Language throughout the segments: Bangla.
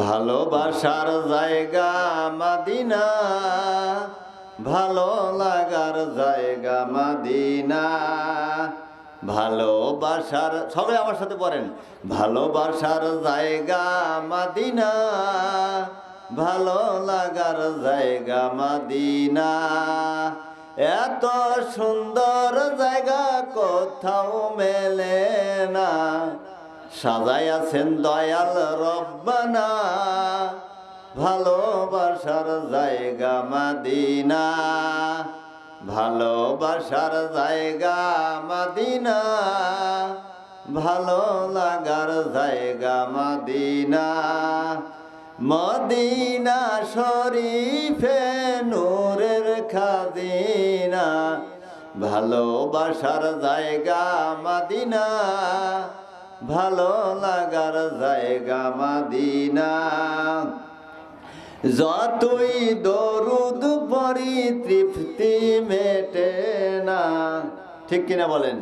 ভালোবাসার জায়গা মাদিনা, ভালো লাগার জায়গা মাদিনা। ভালোবাসার, সবাই আমার সাথে পড়েন। ভালোবাসার জায়গা মাদিনা, ভালো লাগার জায়গা মাদিনা। এত সুন্দর জায়গা কোথাও মেলে না। সাজাই আছেন দয়াল রব্বানা, ভালোবাসার জায়গা মাদিনা, ভালোবাসার জায়গা মাদিনা ভালো লাগার জায়গা মাদিনা। মদিনা শরীফে নূরের খাদিনা ভালোবাসার জায়গা মাদিনা। ভালো লাগার জায়গা মাদিনা। যতই দরুদ পরি তৃপ্তি মেটে না। ঠিক কিনা বলেন?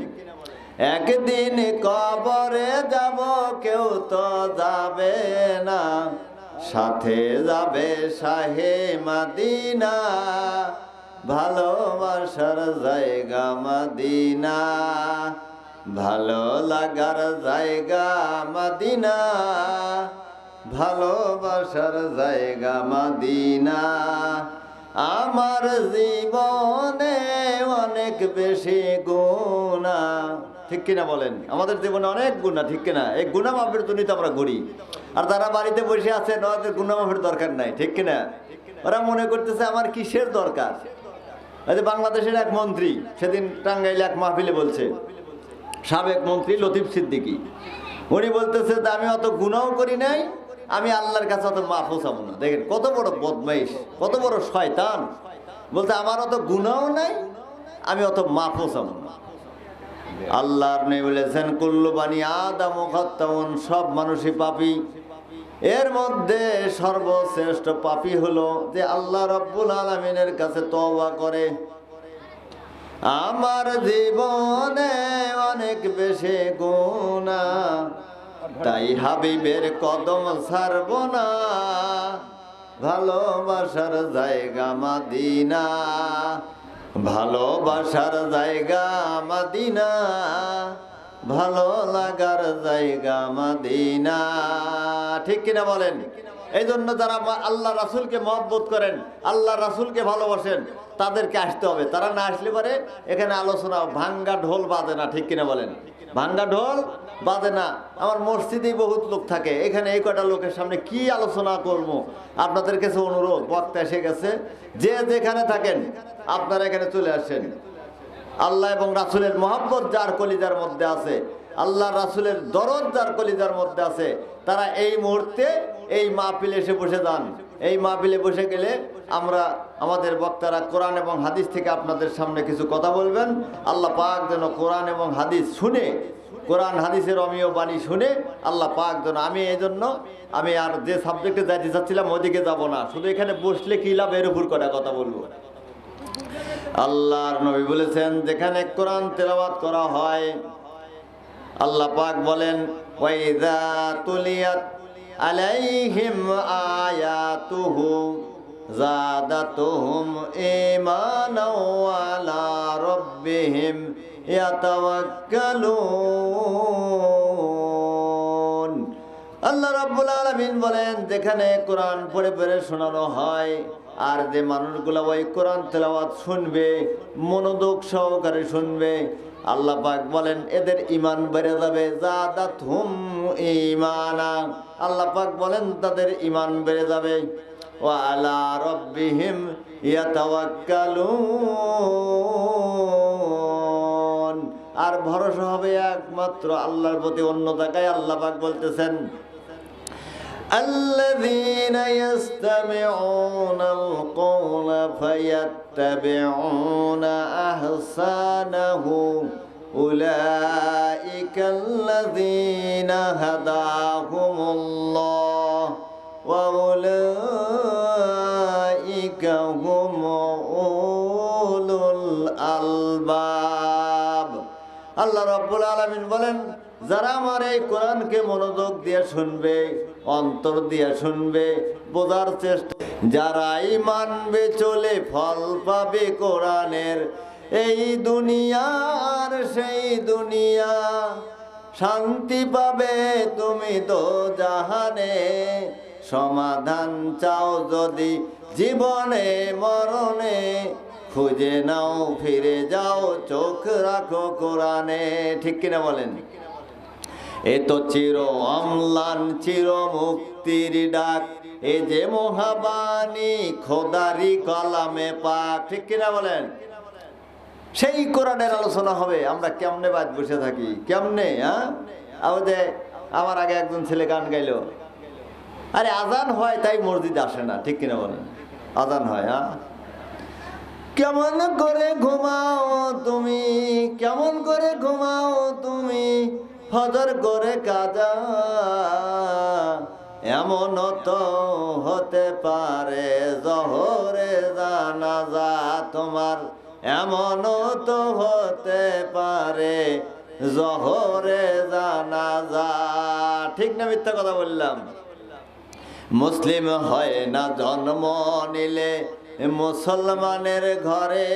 একদিন কবরে যাব, কেউ তো যাবে না। সাথে যাবে শাহে মাদিনা। ভালোবাসার জায়গা মাদিনা। ভালো লাগার জায়গা মাদিনা, ভালোবাসার জায়গা মাদিনা। আমার জীবনে অনেক বেশি গুণা। ঠিক কিনা বলেন? আমাদের জীবনে অনেক গুণা, ঠিক কিনা? এই গুণা মাপের জন্যই তো আমরা ঘুরি আর তারা বাড়িতে বসে আছে, ওদের গুণা মাপের দরকার নাই, ঠিক কিনা? ওরা মনে করতেছে, আমার কিসের দরকার? বাংলাদেশের এক মন্ত্রী, সেদিন টাঙ্গাইলে এক মাহফিলে বলছে সাবেক মন্ত্রী লতিফ সিদ্দিকী। উনি বলতেছে যে, আমি অত গুণাও করি নাই, আমি আল্লাহর কাছে অত মাফও চাবো না। দেখেন, কত বড় বদমাইশ, কত বড় শয়তান। বলতে আমার অত গুণাও নাই, আমি অত মাফও চাবো না। আল্লাহর নেই বলেছেন, কুল্লু বানি আদম খত্তামন, সব মানুষই পাপি। এর মধ্যে সর্বশ্রেষ্ঠ পাপি হলো যে, আল্লাহ রব্বুল আলমিনের কাছে তওবা করে। আমার জীবনে অনেক বেশি গুণা। তাই হাবিবের কদম ছাড়ব না। ভালোবাসার জায়গা মাদিনা। ভালোবাসার জায়গা মাদিনা। ভালো লাগার জায়গা মাদিনা। ঠিক কিনা বলেন? এই জন্য যারা আল্লাহ রাসুলকে মহব্বত করেন, আল্লাহ রাসুলকে ভালোবাসেন, তাদেরকে আসতে হবে। তারা না আসলে পারে এখানে আলোচনা, ভাঙ্গা ঢোল বাজে না, ঠিক কিনা বলেন? ভাঙ্গা ঢোল বাজে না। আমার মসজিদেই বহুত লোক থাকে। এখানে এই কটা লোকের সামনে কি আলোচনা করব? আপনাদের কাছে অনুরোধ, বক্তা এসে গেছে। যে যেখানে থাকেন, আপনারা এখানে চলে আসেন। আল্লাহ এবং রাসুলের মহাব্বত যার কলিজার মধ্যে আছে, আল্লাহ রাসুলের দরদ যার কলিজার মধ্যে আছে তারা এই মুহূর্তে এই মাহফিলে এসে বসে যান। এই মাহফিলে বসে গেলে আমরা আমাদের বক্তারা কোরআন এবং হাদিস থেকে আপনাদের সামনে কিছু কথা বলবেন। আল্লাহ পাক যেন কোরআন এবং হাদিস শুনে, কোরআন, হাদিসের অমীয় বাণী শুনে আল্লাহ পাক যেন, আমি এই জন্য, আমি আর যে সাবজেক্টে যাইতে চাচ্ছিলাম ওদিকে যাব না। শুধু এখানে বসলে কি লাভ? এর উপর করে কথা বলব? আল্লাহর নবী বলেছেন, যেখানে কোরআন তেলাওয়াত করা হয় আল্লাহ পাক বলেন আলা আল্লাহ রাব্বুল আলামিন বলেন, যেখানে কোরআন পড়ে পড়ে শোনানো হয় আর যে মানুষগুলো ওই কোরআন তেলাওয়াত শুনবে, মনোযোগ সহকারে শুনবে আল্লাহ পাক বলেন, এদের ইমান বেড়ে যাবে জাদাত হুম ইমানা আল্লাহ পাক বলেন, তাদের ইমান বেড়ে যাবে। ও আলা রব্বিহিম ইয়াতাওয়াক্কালুন। আর ভরসা হবে একমাত্র আল্লাহর প্রতি, অন্য জায়গায় আল্লাহ পাক বলতেছেন الذين يستمعون القول فيتبعون أحسنه أولئك الذين هداهم الله وأولئك هم أولو الألباب আল্লাহ রব্বুল আলমিন বলেন যারা আমার এই কোরআনকে মনোযোগ দিয়ে শুনবে অন্তর দিয়ে শুনবে, বোঝার চেষ্টা। যারাই মানবে চলে ফল পাবে কোরআনের। এই দুনিয়ার সেই দুনিয়া, শান্তি পাবে তুমি তো জাহানে। সমাধান চাও যদি জীবনে, মরণে, খুঁজে নাও, ফিরে যাও, চোখ রাখো কোরআনে। ঠিক কিনা বলেন? এ তো চির অম্লান, চির মুক্তির ডাক। এ যে মহাবাণী, খোদারি কলামে পাক। ঠিক কিনা বলেন? সেই কোরআনের আলোচনা হবে। আমরা কেমনে বাদ বসে থাকি? কেমনে হ্যাঁ? আমার আগে একজন ছেলে গান গাইলো। আরে, আজান হয় তাই মসজিদ আসে না। ঠিক কিনা বলেন? আজান হয় হ্যাঁ? কেমন করে ঘুমাও তুমি? কেমন করে ঘুমাও তুমি? ফজর করে কাজা, এমন তো হতে পারে জহরে জানাজা তোমার, এমন তো হতে পারে জহরে জানাজা। ঠিক না মিথ্যা কথা বললাম? মুসলিম হয় না জন্ম নিলে মুসলমানের ঘরে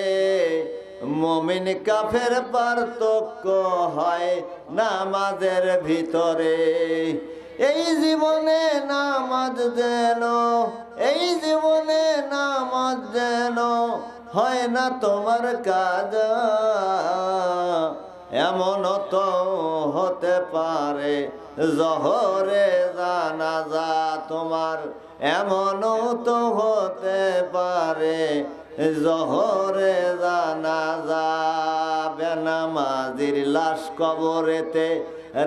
মমিন কাফের পার্থক্য হয় নামাজের ভিতরে। এই জীবনে নামাজ যেন, এই জীবনে নামাজ যেন হয় না তোমার কাজ। এমন তো হতে পারে জহরে জানাজা তোমার এমন তো হতে পারে জহরে জানাজা, বেনামাজির লাশ কবরেতে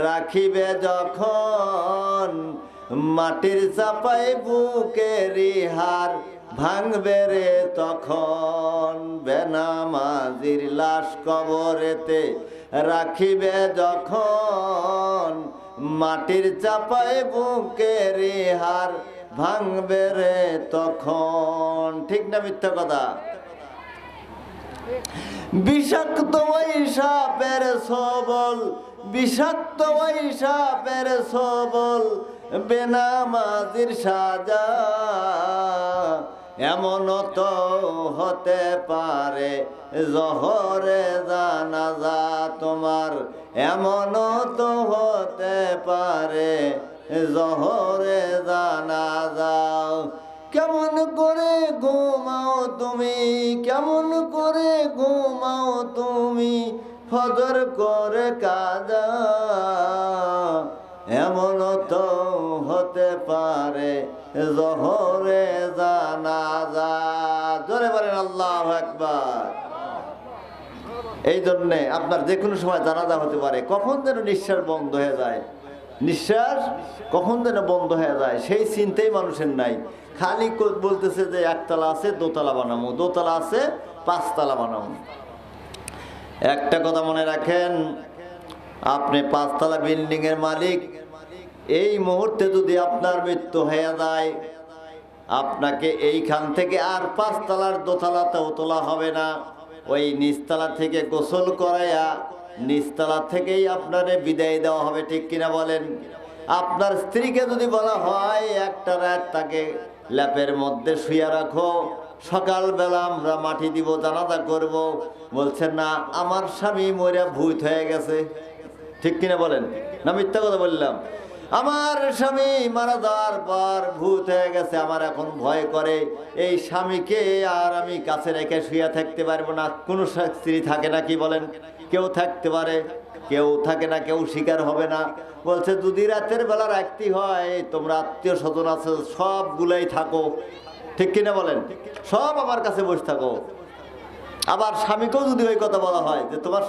রাখিবে যখন। মাটির চাপাই বুকেরি হার ভাঙবে রে তখন। বেনামাজির লাশ কবরেতে রাখিবে যখন। মাটির চাপায় বুকের হার ভাঙবে রে তখন। ঠিক না মিথ্যা কথা? বিষাক্ত ওই সাপের সবল, বিষাক্ত ওই সাপের সবল বেনামাজির সাজা এমন তো হতে পারে, জহরে জানাজা তোমার এমন তো হতে পারে। জহরে জানাজা কেমন করে ঘুমাও তুমি? কেমন করে ঘুমাও তুমি? ফজর করে কাজা। এমন তো হতে পারে জহরে জানাজা জোরে বলেন আল্লাহ একবার এই জন্যে আপনার যে কোনো সময় জানাজা হতে পারে। কখন যেন নিঃশ্বাস বন্ধ হয়ে যায়। নিঃশ্বাস কখন যেন বন্ধ হয়ে যায়? সেই চিন্তাই মানুষের নাই। খালি বলতেছে যে, একতলা আছে, দোতলা বানাবো দোতলা আছে, পাঁচতলা বানাবো একটা কথা মনে রাখেন, আপনি পাঁচতলা বিল্ডিং এর মালিক। এই মুহূর্তে যদি আপনার মৃত্যু হয়ে যায়, আপনাকে এইখান থেকে আর পাঁচতলার দোতলাতেও তোলা হবে না। ওই নিচতলা থেকে গোসল করাইয়া নিচতলা থেকেই আপনারে বিদায় দেওয়া হবে, ঠিক কিনা বলেন? আপনার স্ত্রীকে যদি বলা হয়, একটা রাত তাকে ল্যাপের মধ্যে শুয়ে রাখো, সকালবেলা আমরা মাটি দিব, জানাজা করব। বলছেন, না, আমার স্বামী মরে ভূত হয়ে গেছে। ঠিক কিনা বলেন? না, মিথ্যা কথা বললাম। আমার স্বামী মারা যাওয়ার পর ভূত হয়ে গেছে, আমার এখন ভয় করে। এই স্বামীকে আর আমি কাছে রেখে শুয়ে থাকতে পারব না। কোনো স্ত্রী থাকে না কি বলেন? কেউ থাকতে পারে, কেউ থাকে না, কেউ শিকার হবে না। বলছে, যদি রাতের বেলা রাখতে হয়, তোমরা আত্মীয় স্বজন আছে, সবগুলাই থাকো। ঠিক কিনা বলেন? সব আমার কাছে বসে থাকো। আবার স্বামীকেও যদি ওই কথা বলা হয়, যে তোমার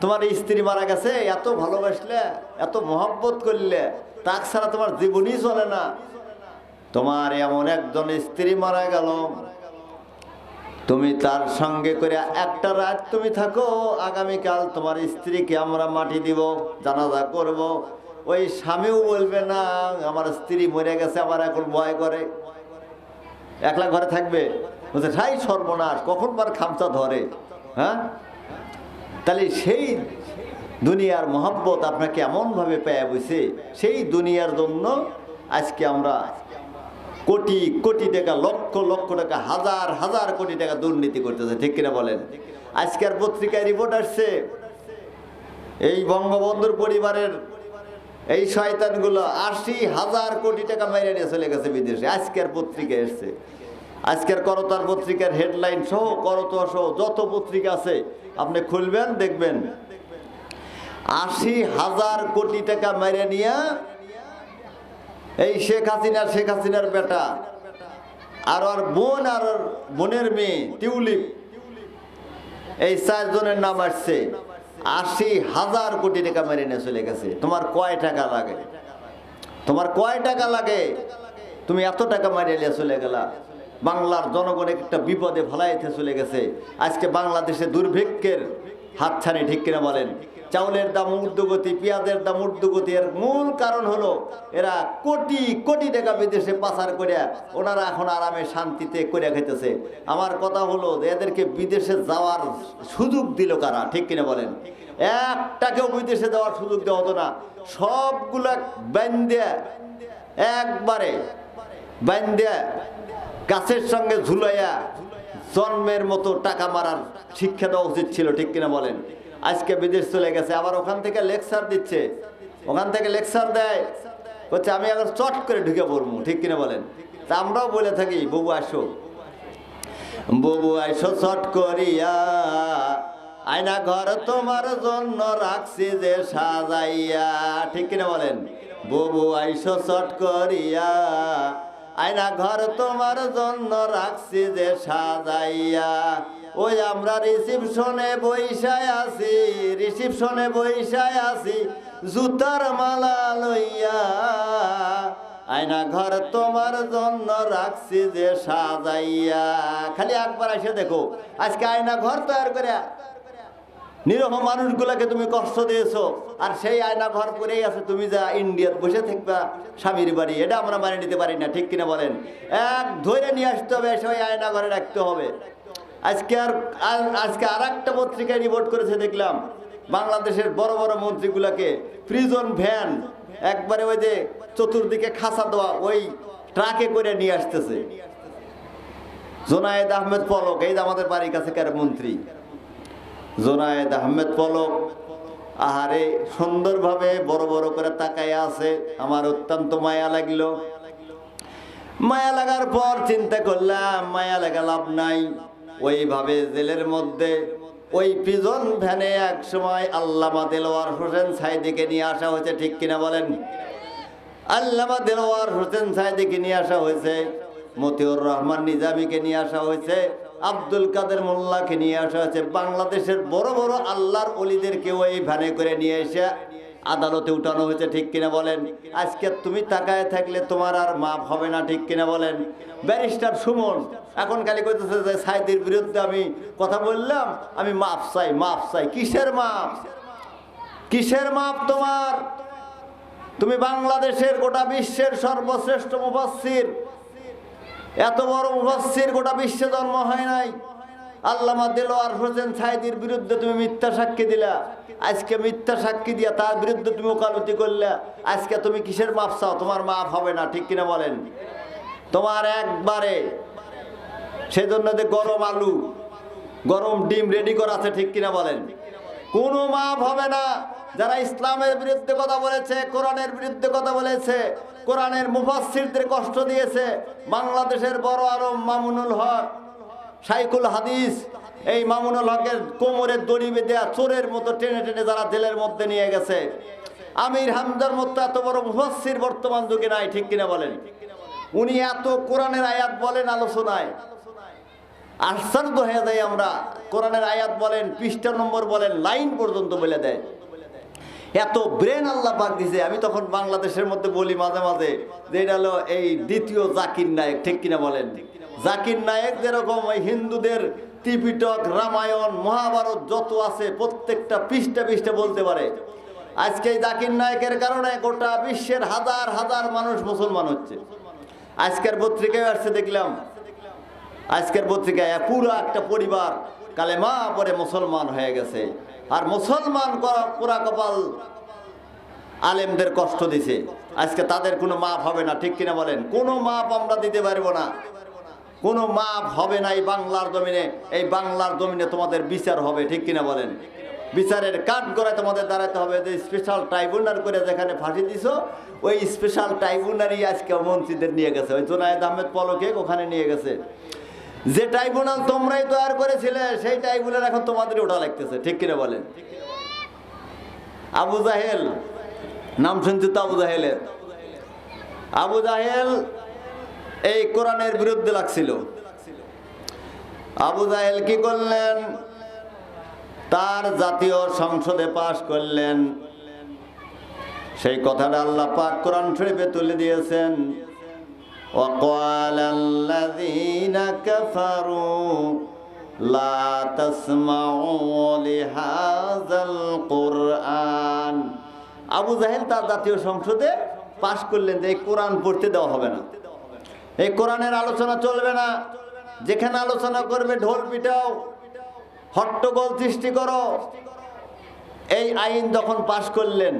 তোমার স্ত্রী মারা গেছে, এত ভালোবাসলে, এত মহব্বত করলে, তাক ছাড়া তোমার জীবনই চলে না। তোমার এমন একজন স্ত্রী মারা গেল। তুমি তার সঙ্গে করে একটা রাত তুমি থাকো, আগামীকাল তোমার স্ত্রীকে আমরা মাটি দিব, জানাজা করব। ওই স্বামীও বলবে, না, আমার স্ত্রী মরে গেছে, আমার এখন ভয় করে। একলা ঘরে থাকবে? বলছে, ঠাই সর্বনাশ, কখন বার খামচা ধরে? হ্যাঁ? তাহলে সেই দুনিয়ার মহাব্বত আপনাকে এমনভাবে পেয়ে বসে, সেই দুনিয়ার জন্য আজকে আমরা কোটি কোটি টাকা, লক্ষ লক্ষ টাকা, হাজার হাজার কোটি টাকা দুর্নীতি করতেছে, ঠিক কিনা বলেন? আজকের পত্রিকায় রিপোর্ট আসছে, এই বঙ্গবন্ধুর পরিবারের এই শয়তানগুলো আশি হাজার কোটি টাকা মাইরে নিয়ে চলে গেছে বিদেশে, আজকের পত্রিকা এসছে। আজকের করতার পত্রিকার হেডলাইন সহ করতোয়া সহ যত পত্রিকা আছে, আপনি খুলবেন, দেখবেন। আশি হাজার কোটি টাকা মেরে নিয়ে এই শেখ হাসিনার শেখ হাসিনার বেটা, আর ওর বোন আর বোনের মেয়ে, টিউলিপ। এই চারজনের নাম আসছে। আশি হাজার কোটি টাকা মেরে নিয়ে চলে গেছে। তোমার কয় টাকা লাগে? তোমার কয় টাকা লাগে? তুমি এত টাকা মারিয়ে নিয়ে চলে গেলা। বাংলার জনগণ একটা বিপদে ফলাইতে চলে গেছে। আজকে বাংলাদেশে দুর্ভিক্ষের হাতছানি ঠিক কিনা বলেন? চাউলের দাম ঊর্ধ্বগতি পেঁয়াজের দাম ঊর্ধ্বগতি এর মূল কারণ হলো এরা কোটি কোটি টাকা বিদেশে পাচার করে ওনারা এখন আরামে শান্তিতে করে খেতেছে আমার কথা হলো যে এদেরকে বিদেশে যাওয়ার সুযোগ দিল কারা? ঠিক কিনা বলেন? একটাকেও বিদেশে যাওয়ার সুযোগ দেওয়া হতো না। সবগুলা ব্যান্ডে একবারে ব্যান্ডে গাছের সঙ্গে ঝুলাইয়া জন্মের মতো টাকা মারার শিক্ষা দেওয়া উচিত ছিল, ঠিক কিনা বলেন? আজকে বিদেশ চলে গেছে, আবার ওখান থেকে লেকচার দিচ্ছে। ওখান থেকে লেকচার দেয়। হচ্ছে আমি এখন চট করে ঢুকে পড়ব। ঠিক কিনা বলেন? তা আমরাও বলে থাকি, ববু, আসো। ববু আইসো চট করিয়া। আয়না ঘর তোমার জন্য রাখছি যে সাজাইয়া। ঠিক কিনা বলেন? ববু আইসো চট করিয়া। আয়না ঘর তোমার জন্য রাখছি যে সাজাইয়া। ওই আমরা রিসিপশনে বৈশায় আছি, রিসিপশনে বৈশায় আছি, জুতার মালা লইয়া। আয়না ঘর তোমার জন্য রাখছি যে সাজাইয়া। খালি একবার এসে দেখো, আজকে আয়না ঘর তৈরি করে নিরহ মানুষগুলাকে তুমি কষ্ট দিয়েছ, আর সেই আয়না ঘর করেই আছে তুমি যা ইন্ডিয়াত বসে থাকবা স্বামীর বাড়ি। এটা আমরা মানে নিতে পারি না, ঠিক কিনা বলেন? এক ধরে নিয়ে আসতে হবে, সেই আয়না ঘরে রাখতে হবে। আজকে আর আজকে আর একটা পত্রিকায় রিপোর্ট করেছে, দেখলাম। বাংলাদেশের বড় বড় মন্ত্রীগুলাকে প্রিজন ভ্যান একবারে ওই যে চতুর্দিকে খাসা দেওয়া, ওই ট্রাকে করে নিয়ে আসতেছে। জোনায়েদ আহমেদ পলক, এই যে আমাদের বাড়ির কাছে কার মন্ত্রী। জোনায়েদ আহমেদ পলক, আহারে, সুন্দরভাবে বড় বড় করে তাকায় আছে। আমার অত্যন্ত মায়া লাগল। মায়া লাগার পর চিন্তা করলাম, মায়া লাগা লাভ নাই। ওইভাবে জেলের মধ্যে ওই প্রিজন ভ্যানে এক সময় আল্লামা দেলোয়ার হোসেন সাইদিকে নিয়ে আসা হয়েছে, ঠিক কিনা বলেন? আল্লামা দেলোয়ার হোসেন সাইদিকে নিয়ে আসা হয়েছে, মতিউর রহমান নিজামীকে নিয়ে আসা হয়েছে, আব্দুল কাদের মোল্লাকে নিয়ে আসা হয়েছে। বাংলাদেশের বড় বড় আল্লাহর অলিদেরকে ওই ভ্যানে করে নিয়ে এসে আদালতে উঠানো হয়েছে, ঠিক কিনা বলেন? আজকে তুমি তাকায় থাকলে তোমার আর মাপ হবে না, ঠিক কিনা বলেন? ব্যারিস্টার সুমন, এখন খালি কইতেছে যে সাইদের বিরুদ্ধে আমি কথা বললাম, আমি মাপ চাই মাপ চাই। কিসের মাপ? কিসের মাপ তোমার? তুমি বাংলাদেশের গোটা বিশ্বের সর্বশ্রেষ্ঠ মুফাসসির। এত বড় মুফাসসির গোটা বিশ্বে জন্ম হয় নাই। আল্লামা দেলোয়ার হোসেন সাইদির বিরুদ্ধে তুমি মিথ্যা সাক্ষী দিলা। আজকে মিথ্যা সাক্ষী দিয়া তার বিরুদ্ধে তুমি ওকালতি করলে। আজকে তুমি কিসের মাপ চাও? তোমার মাপ হবে না, ঠিক কিনা বলেন? তোমার একবারে, সেজন্য যে গরম আলু, গরম ডিম রেডি করা আছে, ঠিক কিনা বলেন? কোনো মাপ হবে না। যারা ইসলামের বিরুদ্ধে কথা বলেছে, কোরআনের বিরুদ্ধে কথা বলেছে, কোরআনের মুফাসসিরদের কষ্ট দিয়েছে, বাংলাদেশের বড় আরব মামুনুল হক সাইকুল হাদিস। এই মামুনুল হকের কোমরের দড়ি বেঁধে চোরের মতো টেনে টেনে যারা জেলের মধ্যে নিয়ে গেছে। আমির হামদার মতো এত বড় মুফাসসির বর্তমান যুগে নাই, ঠিক কিনা বলেন? উনি এত কোরআনের আয়াত বলেন, আলোচনায়। আশ্চর্য হয়ে যায় আমরা। কোরআনের আয়াত বলেন, পৃষ্ঠা নম্বর বলেন, লাইন পর্যন্ত বলে দেয়। এত ব্রেন আল্লাহ পাক দিছে। আমি তখন বাংলাদেশের মধ্যে বলি মাঝে মাঝে, যে এটা হলো এই দ্বিতীয় জাকির নায়ক, ঠিক কিনা বলেন? জাকির নায়ক যেরকম ওই হিন্দুদের ত্রিপিটক, রামায়ণ, মহাভারত যত আছে প্রত্যেকটা পৃষ্ঠা পৃষ্ঠা বলতে পারে। আজকে এই জাকির নায়কের কারণে গোটা বিশ্বের হাজার হাজার মানুষ মুসলমান হচ্ছে। আজকের পত্রিকায় আসছে দেখলাম, আজকের পত্রিকায় পুরো একটা পরিবার কালেমা পরে মুসলমান হয়ে গেছে। আর মুসলমান পুরা কপাল আলেমদের কষ্ট দিছে। আজকে তাদের কোনো মাপ হবে না, ঠিক কিনা বলেন? কোনো মাপ আমরা দিতে পারব না। কোনো মাপ হবে না এই বাংলার জমিনে। এই বাংলার জমিনে তোমাদের বিচার হবে, ঠিক কিনা বলেন? বিচারের কাঠ করে তোমাদের দাঁড়াতে হবে, যে স্পেশাল ট্রাইব্যুনাল করে যেখানে ফাঁসি দিছ, ওই স্পেশাল ট্রাইব্যুনালই আজকে মন্ত্রীদের নিয়ে গেছে। ওই জোনায়েদ আহমেদ পলকে ওখানে নিয়ে গেছে। যে ট্রাইব্যুনাল তোমরাই তৈরি করেছিলে, সেই ট্রাইব্যুনাল এখন তোমাদের ওটা লাগতেছে, ঠিক কিনা বলেন? আবু জাহেল, নাম শুনছি তো আবু জাহেলের। আবু জাহেল এই কোরআনের বিরুদ্ধে লাগছিল আবু জাহেল কি করলেন তার জাতীয় সংসদে পাশ করলেন সেই কথাটা আল্লাহ পাক কোরআন শরীফে তুলে দিয়েছেন وقال الذين كفروا لا تسمعوا لهذا القرآن আবু জাহেল তার জাতীয় সংসদে পাশ করলেন যে এই কোরআন পড়তে দেওয়া হবে না এই কোরআনের আলোচনা চলবে না। যেখানে আলোচনা করবে, ঢোল পিটাও, হট্টগোল সৃষ্টি করো। এই আইন যখন পাশ করলেন,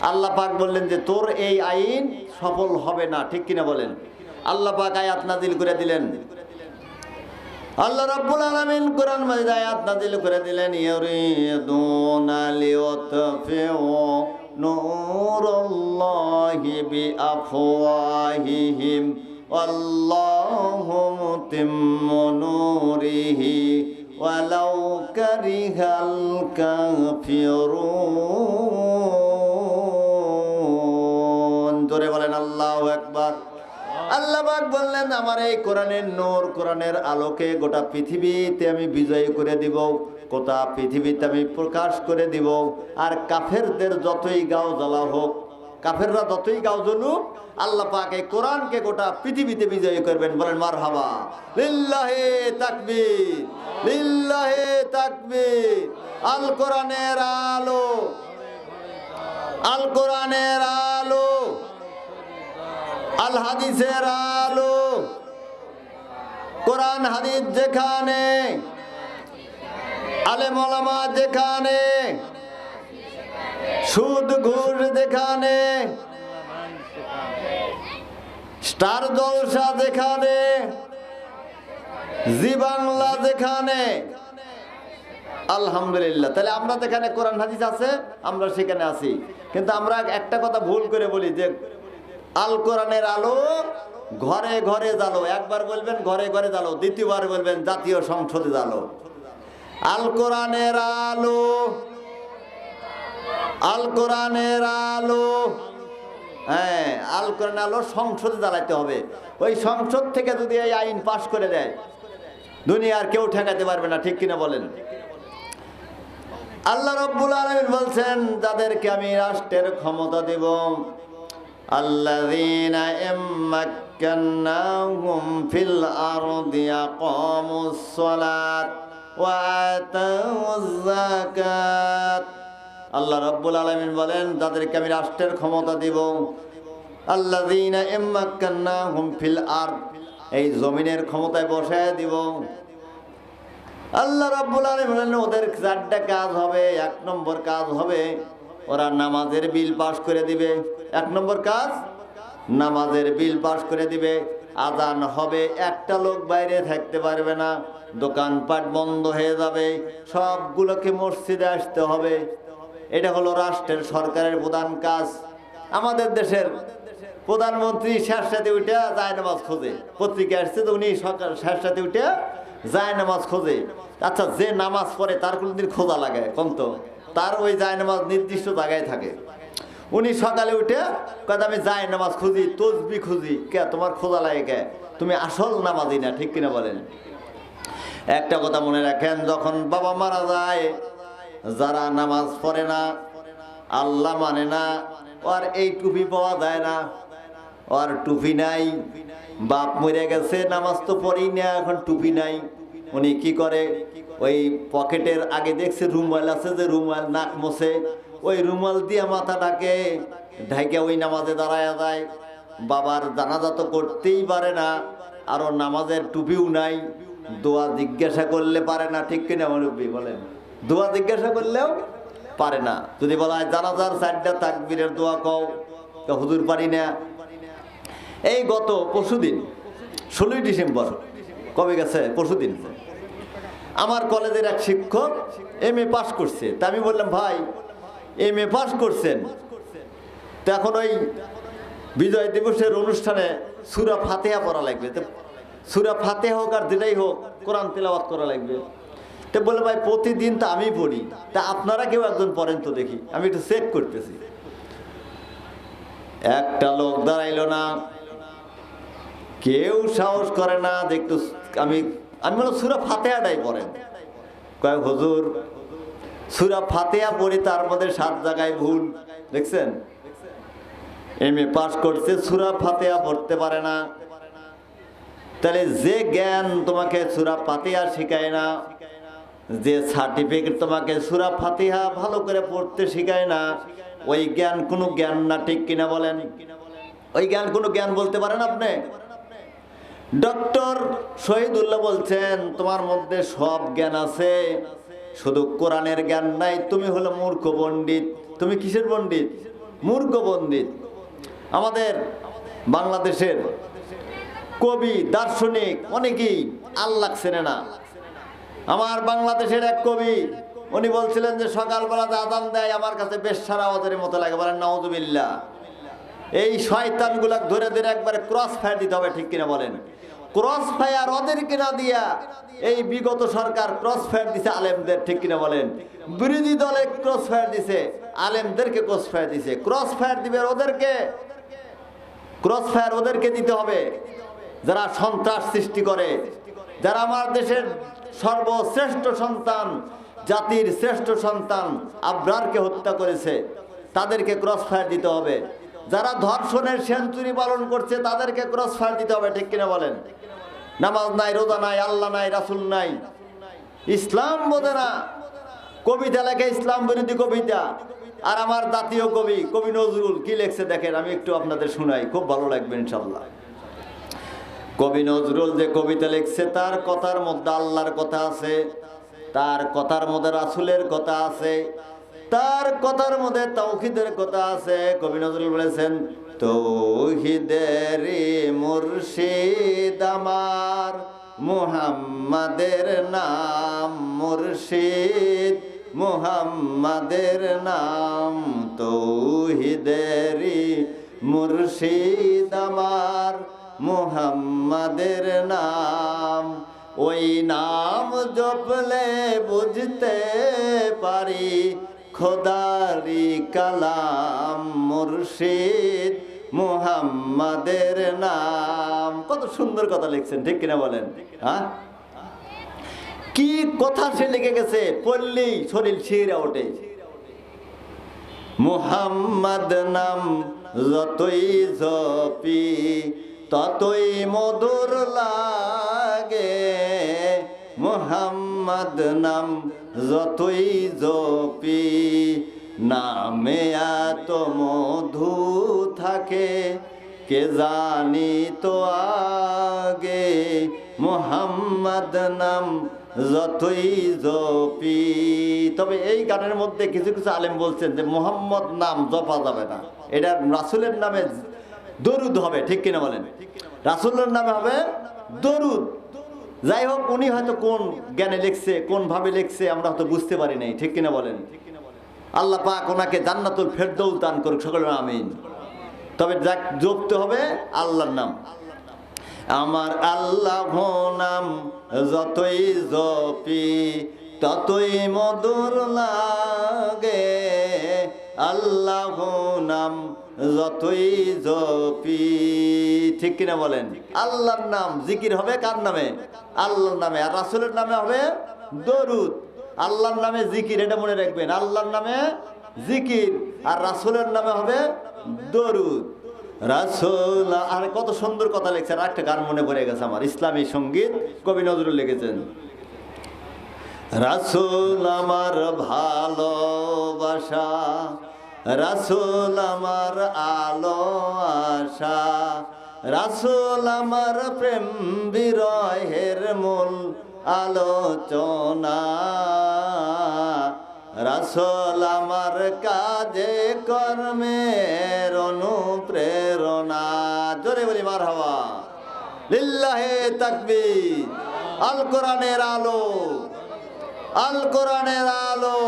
আল্লাহ পাক বললেন যে, তোর এই আইন সফল হবে না। ঠিক কিনা বলেন? আল্লাহ পাক আয়াত নাজিল করে দিলেন। আল্লাহ রাব্বুল আলামিন কোরআন মাজিদ আয়াত নাজিল করে দিলেন ইউরিদুনা লিয়াতফিউ নূরাল্লাহি বিআফওয়াহিহিম ওয়াল্লাহু মুতিম্মু নূরিহি ওয়ালাউ কারিহাল কাফিরুন জোরে বলেন, আল্লাহু আকবার। আল্লাহ পাক বললেন, আমার এই কোরআনের নূর, কোরআনের আলোকে গোটা পৃথিবীতে আমি বিজয়ী করে দিব। গোটা পৃথিবীতে আমি প্রকাশ করে দিব, আর কাফেরদের যতই গাও জ্বালা হোক, কাফেররা যতই গাও জ্বলুক, আল্লাহ পাক কোরআনকে গোটা পৃথিবীতে বিজয়ী করবেন, বলেন মার হাবা লিল্লাহে তাকবীর লিল্লাহে তাকবীর। আল কোরআনের আলো, আল কোরআনের আলো, আল হাদিসের আলো। কোরআন হাদিস যেখানে আলে মলামা যেখানে, সুদ ঘুষ যেখানে, স্টার জলসা যেখানে, জি বাংলা যেখানে। আলহামদুলিল্লাহ, তাহলে আমরা যেখানে কোরআন হাদিস আছে, আমরা সেখানে আছি। কিন্তু আমরা একটা কথা ভুল করে বলি যে, আল কোরআনের আলো ঘরে ঘরে জালো একবার বলবেন, ঘরে ঘরে জালো দ্বিতীয়বার বলবেন, জাতীয় সংসদে জ্বালো। আল কোরআনের আলো আল কোরআনের আলো হ্যাঁ আল কোরআন আলো সংসদে জ্বালাইতে হবে ওই সংসদ থেকে যদি এই আইন পাশ করে দেয় দুনিয়ার কেউ ঠেকাতে পারবে না ঠিক কিনা বলেন আল্লাহ রব্বুল আলমিন বলছেন যাদেরকে আমি রাষ্ট্রের ক্ষমতা দেব الذين إن مكناهم في الأرض أقاموا الصلاة وآتوا الزكاة আল্লাহ রব্বুল আলমিন বলেন তাদেরকে আমি রাষ্ট্রের ক্ষমতা দিব ইম্মাক্কান্নাহুম ফিল আরদ, এই জমিনের ক্ষমতায় বসায় দিব। আল্লাহ রাব্বুল আলামিন বলেন, ওদের চারটা কাজ হবে, এক নম্বর কাজ হবে, ওরা নামাজের বিল পাশ করে দিবে। এক নম্বর কাজ নামাজের বিল পাস করে দিবে। আজান হবে, একটা লোক বাইরে থাকতে পারবে না। দোকানপাট বন্ধ হয়ে যাবে, সবগুলোকে মসজিদে আসতে হবে। এটা হলো রাষ্ট্রের সরকারের প্রধান কাজ। আমাদের দেশের প্রধানমন্ত্রী শেষ সাথে উঠে যায় নামাজ খোঁজে। পত্রিকা আসছে তো উনি সরকার শেষ সাথে উঠে যায় নামাজ খোঁজে। আচ্ছা যে নামাজ পড়ে তার কোনোদিন খোঁজা লাগে, কম তো। তার ওই যায় নামাজ নির্দিষ্ট জায়গায় থাকে। উনি সকালে উঠে কথা আমি যাই, নামাজ খুঁজি, তসবি খুঁজি। কে, তোমার খোঁজা লাগে কে? তুমি আসল নামাজি না, ঠিক কিনা বলেন? একটা কথা মনে রাখেন, যখন বাবা মারা যায়, যারা নামাজ পড়ে না, আল্লাহ মানে না আর এই টুপি পাওয়া যায় না। আর টুপি নাই, বাপ মরে গেছে, নামাজ তো পড়েই না, এখন টুপি নাই। উনি কি করে, ওই পকেটের আগে দেখছে রুমাল আছে যে রুমাল নাক মোছে ওই রুমাল দিয়ে মাথাটাকে ঢাইকে ওই নামাজে দাঁড়ায় যায়। বাবার জানাজা তো করতেই পারে না, আরও নামাজের টুপিও নাই। দোয়া জিজ্ঞাসা করলে পারে না, ঠিক কিনা মুরব্বী বলেন? দোয়া জিজ্ঞাসা করলেও পারে না। যদি বলা হয় জানাজার চারটা তাকবীরের দোয়া কও হুজুর পারি না। এই গত পরশুদিন ষোলোই ডিসেম্বর, কবে গেছে? পরশুদিন আমার কলেজের এক শিক্ষক এম এ পাশ করছে। তা আমি বললাম, ভাই এম এ পাস করছেন। তো এখন ওই বিজয় দিবসের অনুষ্ঠানে সুরা ফাতেহা পড়া লাগবে। তো সুরা ফাতেহা হোক আর যেটাই হোক, কোরআন তেলাওয়াত করা লাগবে। তো বলে, ভাই, প্রতিদিন তো আমি পড়ি। তা আপনারা কেউ একজন পড়েন তো দেখি। আমি একটু চেক করতেছি। একটা লোক দাঁড়াইলো না। কেউ সাহস করে না। যে একটু আমি আমি বললাম, সুরা ফাতেহাটাই পড়েন। কয়েক হুজুর সুরা ফাতেহা পড়ি তার মধ্যে সাত জায়গায় ভুল। দেখছেন? এম এ পাশ করছে, সুরা ফাতেহা পড়তে পারে না। তাহলে যে জ্ঞান তোমাকে সুরা ফাতেহা শেখায় না, যে সার্টিফিকেট তোমাকে সুরা ফাতিহা ভালো করে পড়তে শেখায় না, ওই জ্ঞান কোনো জ্ঞান না, ঠিক কিনা বলেন? ওই জ্ঞান কোনো জ্ঞান বলতে পারেন আপনি? ডক্টর শহীদুল্লাহ বলছেন, তোমার মধ্যে সব জ্ঞান আছে শুধু কোরআনের জ্ঞান নাই, তুমি হলো মূর্খ পণ্ডিত। তুমি কিসের পণ্ডিত? মূর্খ পণ্ডিত। আমাদের বাংলাদেশের কবি, দার্শনিক অনেকেই আল্লাহ চেনে না। আমার বাংলাদেশের এক কবি, উনি বলছিলেন যে, সকালবেলা যে আদান দেয়, আমার কাছে বেশ সারা আওয়াজের মতো লাগে। বলেন নওয়াজুবিল্লাহ এই শয়তানগুলাক ধরে ধরে একবারে ক্রস ফায়ার দিতে হবে, ঠিক কিনা বলেন? ক্রস ফায়ার ওদের কিনা দিয়া এই বিগত সরকার ক্রস ফায়ার দিছে আলেমদের, ঠিক কিনা বলেন? বিরোধী দলে ক্রস ফায়ার দিছে, আলেমদেরকে ক্রস ফায়ার দিছে। ক্রস ফায়ার দিবে ওদেরকে। ক্রস ফায়ার ওদেরকে দিতে হবে। যারা সন্ত্রাস সৃষ্টি করে, যারা আমার দেশের সর্বশ্রেষ্ঠ সন্তান, জাতির শ্রেষ্ঠ সন্তান আব্রারকে হত্যা করেছে, তাদেরকে ক্রস ফায়ার দিতে হবে। যারা ধর্ষণের সেঞ্চুরি পালন করছে, তাদেরকে ক্রস ফায়ার দিতে হবে, ঠিক কিনা বলেন? নামাজ নাই, রোজা নাই, আল্লাহ নাই, রাসুল নাই। ইসলাম বোঝে না। কবিতা লেখে ইসলাম বিরোধী কবিতা। আর আমার জাতীয় কবি কবি নজরুল, কি লেখছে দেখেন, আমি একটু আপনাদের শুনাই, খুব ভালো লাগবে ইনশাল্লাহ কবি নজরুল যে কবিতা লিখছে, তার কথার মধ্যে আল্লাহর কথা আছে, তার কথার মধ্যে রাসুলের কথা আছে তার কথার মধ্যে তৌহিদের কথা আছে। কবি নজরুল বলেছেন তৌহিদের মুর্শিদ আমার, মুহাম্মাদের নাম মুর্শিদ, মুহাম্মাদের নাম তৌহিদেরি মুর্শিদ আমার, মুহাম্মাদের নাম ওই নাম জপলে বুঝতে পারি খোদারি কালাম মুর্শিদ মুহাম্মাদের নাম। কত সুন্দর কথা লিখছেন, ঠিক কিনা বলেন? হ্যাঁ? কি কথা সে লিখে গেছে? পড়লেই শরীর শিরা ওঠে। মুহাম্মদ নাম যতই জপি, ততই মধুর লাগে। মুহাম্মদ নাম যতই জপি, নামে এত মধু থাকে, কে জানি তো আগে? মোহাম্মদ নাম যতই জপি। তবে এই গানের মধ্যে কিছু কিছু আলেম বলছেন যে, মোহাম্মদ নাম জপা যাবে না। এটা রাসুলের নামে দরুদ হবে, ঠিক কিনা বলেন? রাসুলের নামে হবে দরুদ। যাই হোক উনি হয়তো কোন জ্ঞানে লিখছে, কোন ভাবে লিখছে, আমরা হয়তো বুঝতে পারি নাই। ঠিক কিনা বলেন? আল্লাহ পাক ওনাকে জান্নাতুল ফেরদৌল দান করুক। সকলের আমিন। তবে যাক হবে আল্লাহর নাম। আমার আল্লাহ নাম যতই জপি, ততই মধুর লাগে। আল্লাহ নাম যতই জপি, ঠিক কিনা বলেন? আল্লাহর নাম জিকির হবে কার নামে? আল্লাহর নামে। আর রাসুলের নামে হবে দরুদ। আল্লাহর নামে জিকির, এটা মনে রাখবেন। আল্লাহর নামে জিকির, আর রাসুলের নামে হবে দরুদ। রাসুল, আর কত সুন্দর কথা লিখছে আর একটা গান মনে পড়ে গেছে আমার। ইসলামী সংগীত কবি নজরুল লিখেছেন। রাসুল আমার ভালোবাসা রাসুল আমার আলো আশা, রাসুল আমার প্রেম বিরহের মূল আলোচনা। রাসল আমার কাজে কর্মের অনুপ্রেরণা। জোরে বলি মার হওয়া লিল্লাহে তাকবীর। আল কোরআনের আলো, আল কোরআনের আলো।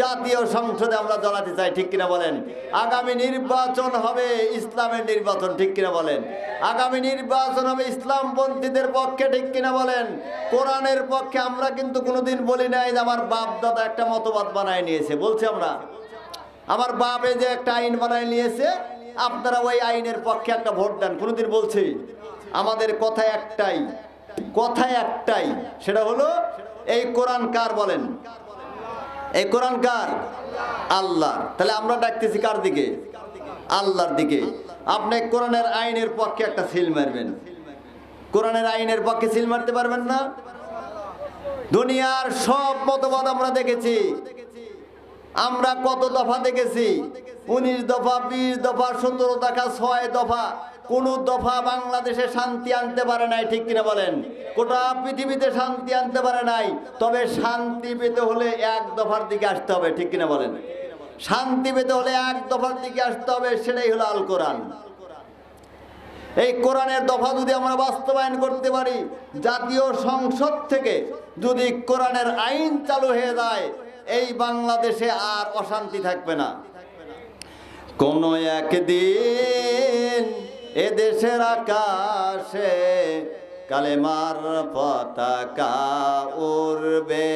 জাতীয় সংসদে আমরা জ্বলাতে চাই, ঠিক কিনা বলেন? আগামী নির্বাচন হবে ইসলামের নির্বাচন, ঠিক কিনা বলেন? আগামী নির্বাচন হবে ইসলামপন্থীদের পক্ষে, ঠিক কিনা বলেন? কোরআনের পক্ষে আমরা কিন্তু কোনোদিন বলি নাই যে আমার বাপ দাদা একটা মতবাদ বানায় নিয়েছে, বলছি আমরা। আমার বাপে যে একটা আইন বানায় নিয়েছে, আপনারা ওই আইনের পক্ষে একটা ভোট দেন, কোনোদিন বলছি? আমাদের কথা একটাই কথা একটাই, সেটা হলো, এই কোরআন কার বলেন? এই কোরআন কার? আল্লাহ তাহলে আমরা ডাকতেছি কার দিকে? আল্লাহর দিকে। আপনি কোরআনের আইনের পক্ষে একটা সিল মারবেন। কোরআনের আইনের পক্ষে সিল মারতে পারবেন না? দুনিয়ার সব মতবাদ আমরা দেখেছি। আমরা কত দফা দেখেছি? উনিশ দফা, বিশ দফা, সতেরো দফা, ছয় দফা। কোন দফা বাংলাদেশে শান্তি আনতে পারে নাই, ঠিক কিনা বলেন? গোটা পৃথিবীতে শান্তি আনতে পারে নাই, তবে শান্তি পেতে হলে এক দফার দিকে আসতে হবে, ঠিক কিনা বলেন? শান্তি পেতে হলে এক দফার দিকে আসতে হবে, সেটাই হলো আল কোরআন। এই কোরআনের দফা যদি আমরা বাস্তবায়ন করতে পারি, জাতীয় সংসদ থেকে যদি কোরআনের আইন চালু হয়ে যায়, এই বাংলাদেশে আর অশান্তি থাকবে না। কোন একদিন এ দেশের আকাশে কালেমার পতাকা উড়বে।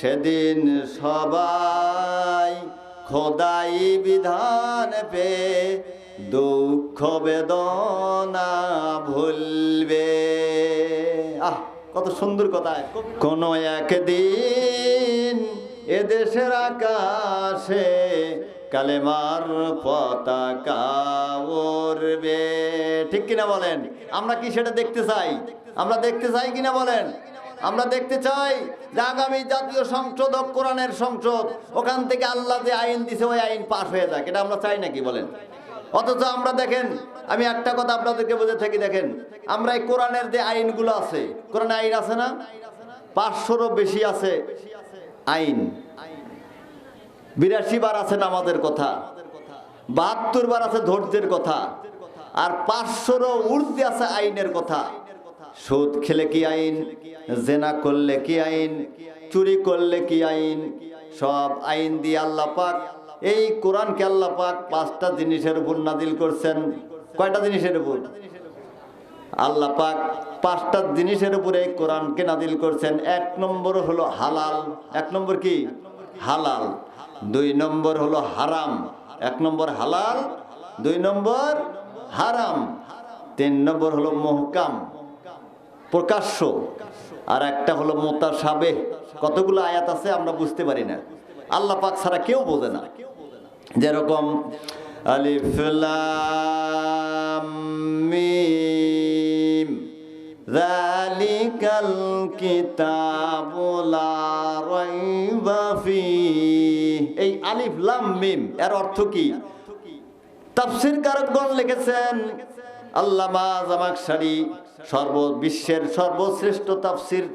সেদিন সবাই খোদাই বিধান পে দুঃখ বেদনা ভুলবে। আহ, কত সুন্দর কথা। কোন একদিন এদেশের আকাশে কালেমার পতাকা উড়বে। ঠিক কিনা বলেন? আমরা কি সেটা দেখতে চাই? আমরা দেখতে চাই কিনা বলেন? আমরা দেখতে চাই যে আগামী জাতীয় সংসদ কোরআনের সংসদ, ওখান থেকে আল্লাহ যে আইন দিছে, ওই আইন পাশ হয়ে যাক। এটা আমরা চাই নাকি বলেন? অথচ আমরা দেখেন, আমি একটা কথা আপনাদেরকে বুঝে থাকি, দেখেন, আমরা এই কোরআনের যে আইনগুলো আছে, কোরআনে আইন আছে না? পাঁচশোরও বেশি আছে আইন। বিরাশি বার আছে নামাজের কথা, বাহাত্তর বার আছে ধৈর্যের কথা, আর পাঁচশোরও ঊর্ধ্বে আছে আইনের কথা। সুদ খেলে কি আইন? জেনা করলে কি আইন? চুরি করলে কি আইন? সব আইন দিয়ে আল্লাহ পাক, এই কোরআনকে আল্লাহ পাক পাঁচটা জিনিসের উপর নাদিল করছেন। কয়টা জিনিসের উপর? আল্লাহ পাক পাঁচটা জিনিসের উপরে কোরআনকে নাদিল করছেন। এক নম্বর হলো হালাল। এক নম্বর কি? হালাল। দুই নম্বর হলো হারাম। এক নম্বর হালাল, দুই নম্বর হারাম। তিন নম্বর হলো মহকাম, প্রকাশ্য। আর একটা হলো মোতাসাবে কতগুলো আয়াত আছে আমরা বুঝতে পারি না। আল্লাহ পাক ছাড়া কেউ বোঝে না। যেরকম আলিফ লাম মিম, যালিকাল কিতাবু লা রাইবা ফিহ এই আলিফ লাম মিম, এর অর্থ কি? তাফসির কারকগণ লিখেছেন, আল্লামা জামাকশারি সর্ব বিশ্বের সর্বশ্রেষ্ঠ তাফসির,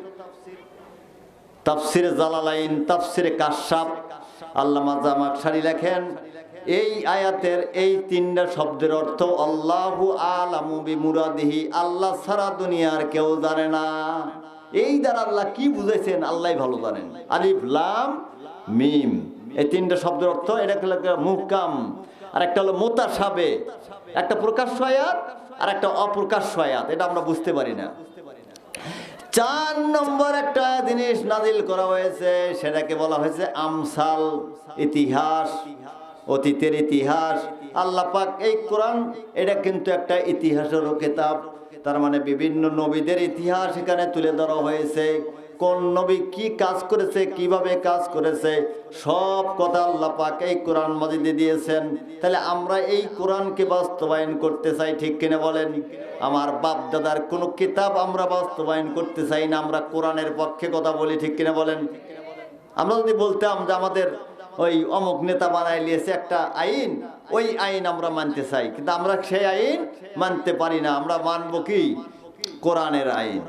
তাফসিরে জালালাইন, তাফসিরে কাশ্যাপ আল্লামা জামাকশারি লেখেন, এই আয়াতের এই তিনটা শব্দের অর্থ আল্লাহু আলামু বিমুরাদিহি, আল্লাহ সারা দুনিয়ার কেউ জানে না। এই দ্বারা আল্লাহ কি বুঝেছেন আল্লাহ ভালো জানেন। আলিফ লাম মিম। এই তিনটা শব্দের অর্থ, এটা মুহকাম আর একটা হলো মোতাসাবে একটা প্রকাশ্য আয়াত আর একটা অপ্রকাশ্য আয়াত, এটা আমরা বুঝতে পারি না। চার নম্বর একটা জিনিস নাজিল করা হয়েছে, সেটাকে বলা হয়েছে আমসাল, ইতিহাস, অতীতের ইতিহাস। আল্লাহ পাক এই কোরআন, এটা কিন্তু একটা ইতিহাসের কিতাব, তার মানে বিভিন্ন নবীদের ইতিহাস এখানে তুলে ধরা হয়েছে। কোন নবী কি কাজ করেছে, কীভাবে কাজ করেছে, সব কথা আল্লাহ পাক এই কোরআন মাজিদে দিয়েছেন। তাহলে আমরা এই কোরআনকে বাস্তবায়ন করতে চাই, ঠিক কিনা বলেন? আমার বাপ দাদার কোনো কিতাব আমরা বাস্তবায়ন করতে চাই না, আমরা কোরআনের পক্ষে কথা বলি, ঠিক কিনা বলেন? আমরা যদি বলতাম যে আমাদের ওই অমুক নেতা বানাই নিয়েছে একটা আইন, ওই আইন আমরা মানতে চাই, কিন্তু আমরা সেই আইন মানতে পারি না, আমরা মানবো কি? কোরআনের আইন।